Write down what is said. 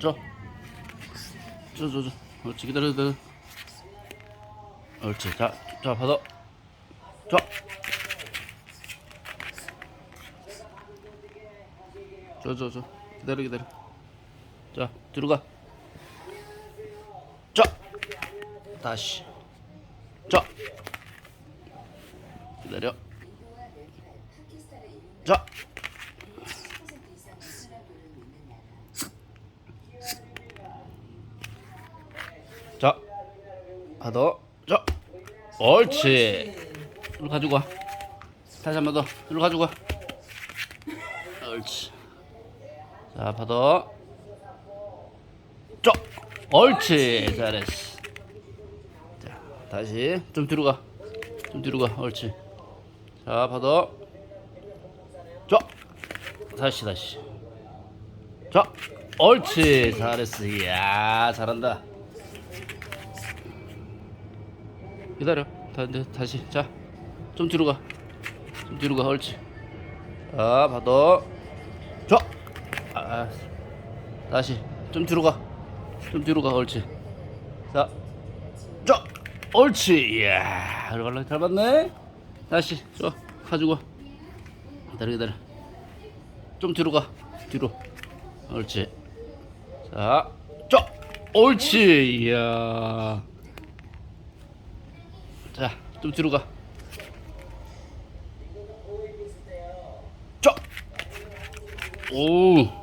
저, 저, 저. 옳지, 기다려, 기다려. 옳지. 자, 자, 받아. 자. 저, 저, 저. 기다려, 기다려. 자, 뒤로 가. 자. 다시. 자. 기다려. 자. 자. 하나 더. 자. 옳지. 이리 가지고 와. 다시 한 번 더. 이리 가지고 와. 옳지. 자, 받아. 자. 옳지. 잘했어. 자, 다시 좀 뒤로 가. 좀 뒤로 가. 옳지. 자, 받아. 자. 다시 다시. 자. 옳지. 잘했어. 이야, 잘한다. 기다려. 다, 다시. 자. 좀 뒤로 가. 좀 뒤로 가. 옳지. 자, 받아. 자. 아, 다시. 좀 뒤로 가. 좀 뒤로 가. 옳지. 자. 자. 옳지. 이야. 얼굴 잘 봤네. 다시. 저. 가지고 와. 기다려, 기다려. 좀 뒤로 가. 뒤로. 옳지. 자. 자. 옳지. 이야. 자, 좀 뒤로 가. 쫙. 오.